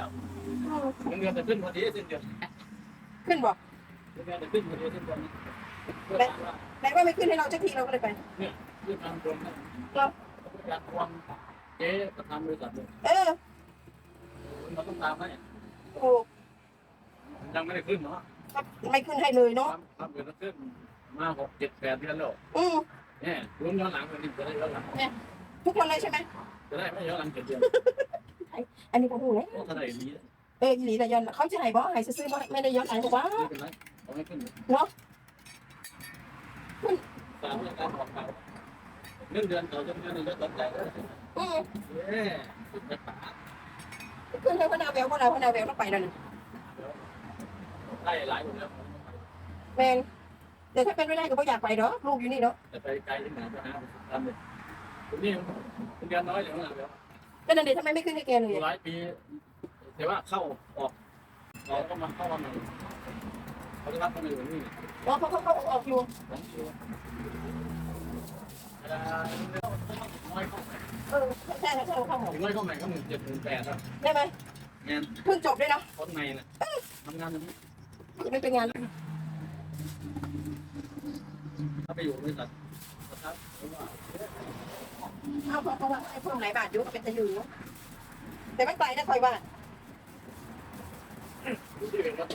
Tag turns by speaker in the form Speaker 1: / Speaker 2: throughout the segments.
Speaker 1: แล้ว
Speaker 2: อืม
Speaker 1: เงินเดือนจะขึ้นพอดีสิ้นเดือน
Speaker 2: ขึ้นบอก
Speaker 1: เงินเดือนจะขึ้นพอดีสิ้นเดือนนี้เพื่อว่า
Speaker 2: ไหนว่าไม่ขึ้นให้เราสักทีเราก็เลยไป
Speaker 1: เนี่ยเรื่องการตรงนะ
Speaker 2: เรา
Speaker 1: อยากควงเจ๊ประธานบริษัทเลย
Speaker 2: เออ
Speaker 1: เราต้องตามให้
Speaker 2: โอ้
Speaker 1: ยังไม่ได้ขึ้นเนาะ
Speaker 2: ไม่ขึ้นให้เลยเนาะ
Speaker 1: ทำทำเดือนละขึ้นมาหกเจ็ดแปดเดือนแล้ว
Speaker 2: อืม
Speaker 1: เนี่ยรวมย้อนหลังกันนี่จะได้ย้อนหลัง
Speaker 2: ทุกคนเลยใช่ไหม
Speaker 1: จะได้ไม่ย้อนหลังเจ็ดเดือน
Speaker 2: อันนี้ผมหูเลย
Speaker 1: โอ้ถ้าได้ดี
Speaker 2: เอออีหลีแต่ย้อนเขาจะให้บอกให้ซื้อๆบ่ไม่ได้ย้อนหลังบอกว่า
Speaker 1: ไม่เป็นไรเอาไม่ขึ้น
Speaker 2: เนาะ
Speaker 1: ตามเรื่องการออกข่าวเรื่องเดือนต่อเดือนเดือนนี้ก็สนใจเลย
Speaker 2: อืม
Speaker 1: เอ๊ะจะป๋า
Speaker 2: ขึ้นให้พนาแววพนาพนาแววต้องไปแล้วนี่
Speaker 1: ไล่หลายคนแล้ว
Speaker 2: แมนแต่ถ้าเป็นไม่ได้ก็ไม่อยากไปเนาะลูกอยู่นี่เนาะ
Speaker 1: จะไปไกลที่ไหนก็หาทำเลยทีนี้เป็นเดือนน้อยอย่างนั้นแล้ว
Speaker 2: ก็นั่นเด็ทำไมไม่ขึ้นให้แกเลย
Speaker 1: หลายปีแต่ว่าเข้าออกออกก็มาเข้ามาใหม่เขาจะรับคนอื่นนี่
Speaker 2: อ๋อเขาเขาเขาออกอยู่
Speaker 1: สองตัวเวลาน้อยเข้าใหม่
Speaker 2: เออใช่ใช่ใช่เข้าหมด
Speaker 1: น้อยเข้าใหม่ก็หมื่นเจ็ดหมื่นแปดครับ
Speaker 2: ได้ไหม
Speaker 1: งาน
Speaker 2: เพิ่งจบด้วยเนาะ
Speaker 1: คนในน่ะทำงานตรงนี้
Speaker 2: ไม่เป็นงาน
Speaker 1: ถ้าไปอยู่บริษัทนะครับหรือว่า
Speaker 2: เอาเพราะเพราะว่าไอ้พวกไหนบาทยู่ก็เป็นตะยูเนะแต่ไม่ไกลนะคอยบ้า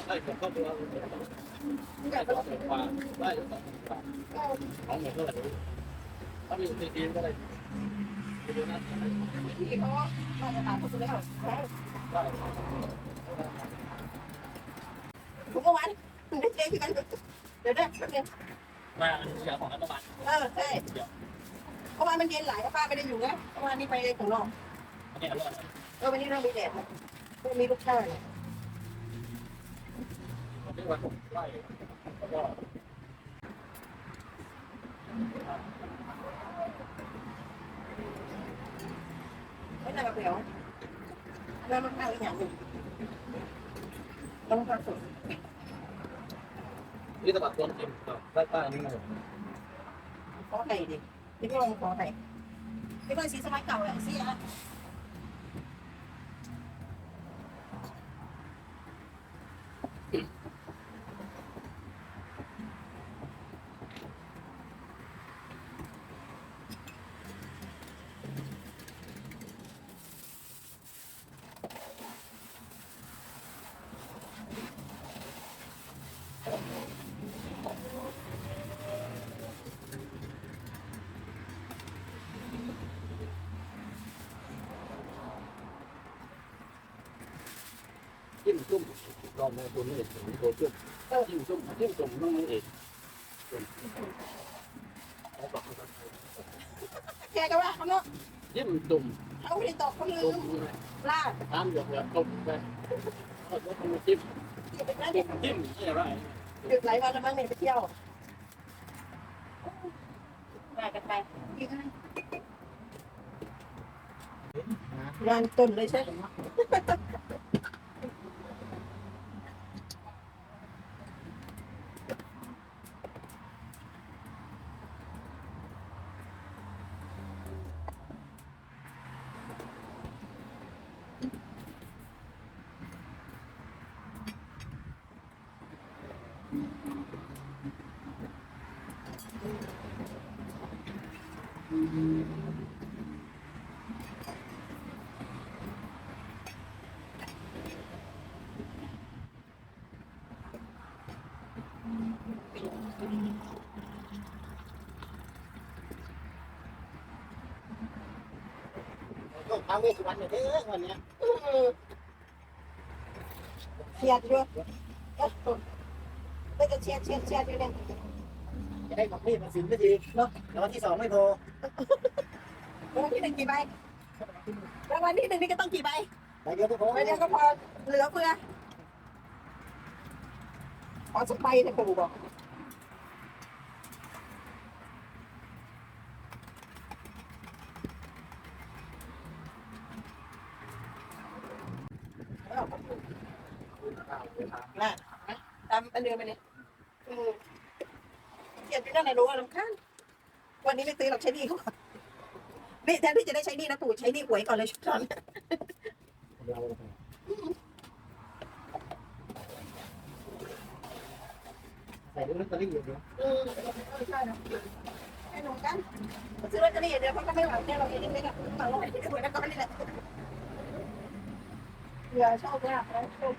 Speaker 1: ได้ของครอบครัว
Speaker 2: นี่
Speaker 1: ได้สองหมื่นกว่าได้สองหมื่นกว่าสองหมื่นเท่าไหร่ถ้ามีสี่ทีก็ได้ไปดูนะ
Speaker 2: ที่เขามาจะตามเขาสุดแล้ว
Speaker 1: ได้
Speaker 2: ผมเมื่อวานได้เจ๊ที่กันเดี๋ยวได้แป๊บนึง
Speaker 1: มาเสียของรัฐบาล
Speaker 2: เออใช่ เพราะว่ามันเย็นหลายป้าไม่ได้อยู่นะเพราะว่านี่ไปข้างนอก
Speaker 1: อันนี้อร่อย
Speaker 2: เออวันนี้เรามีแดดนะมีลูกค้าเนี่ย
Speaker 1: อันนี้วันผมไล่แล้วก็
Speaker 2: ไม่น่าเปลี่ยวแล้วมันข้าวอีกอย่างหนึ่งต้องทำสุด
Speaker 1: นี่ตะบัดต้นเต็มได้ป้านี่มา
Speaker 2: ขอไข่ดิ ที่พี่ลองขอไข่ที่ว่าสีสมัยเก่าแหละสีอะ
Speaker 1: จิ้ มจุ่มลองมาตัวนี้เองตัวจุ่มจิ้มจุ่มจิ้มจุ่มต้องมือเอง
Speaker 2: แกก็ว่าเขาเนาะ
Speaker 1: จิ้มจุ่ม
Speaker 2: เขาไม่ได้ตอบเขาลื
Speaker 1: ม
Speaker 2: ลาด
Speaker 1: ตามหยดหยดจุ่มไปเอาตัวมือจิ้มาจิ้มจิ้มนี่ไร
Speaker 2: หยุดหลายวันแล้วมั้งเนี่ยไปเที่ยวมากันไปงานต้นเลยใช่ไหม
Speaker 1: ต้องทำเวสวันเนี่ยเด้อวันนี้
Speaker 2: อืมเชียดด้วยก็จะเชียดเชียดเชียดอยู่เนี่ย
Speaker 3: จะได้กับนี่มาสินสักทีเนาะแล้ววันที่สองไม่โทร
Speaker 2: รางวัลที่หนึ่งกี่ใบรางวัลที่หนึ่งนี่ก็ต้องกี่ใบ
Speaker 3: ไปเดียวก็พอ
Speaker 2: ใบเดียวก็พอเหลือเฟือขอสักใบเถอะปู่บอกน่ะตามอันเดิมไปเนี่ยอืม อยากได้อะไรรู้ว่าลำคานวันนี้ไม่ซื้อเราใช้หนี้ก่อนนี่แทนที่จะได้ใช้หนี้นะปู่ใช้หนี้หวยก่อนเลยชุดตอน
Speaker 1: ใส่ลูก
Speaker 3: ลอตเตอรี่อยู่เนาะ
Speaker 2: อืมใช่นะให้นูกันซื้อลอตเตอรี่เดี๋ยวเขาก็ไม่หวังแค่เราเองนี่แหละหวังว่าไม่ได้หวยนักก่อนนี่แหละเดียวโชคลาภแล้วโชอ
Speaker 3: บ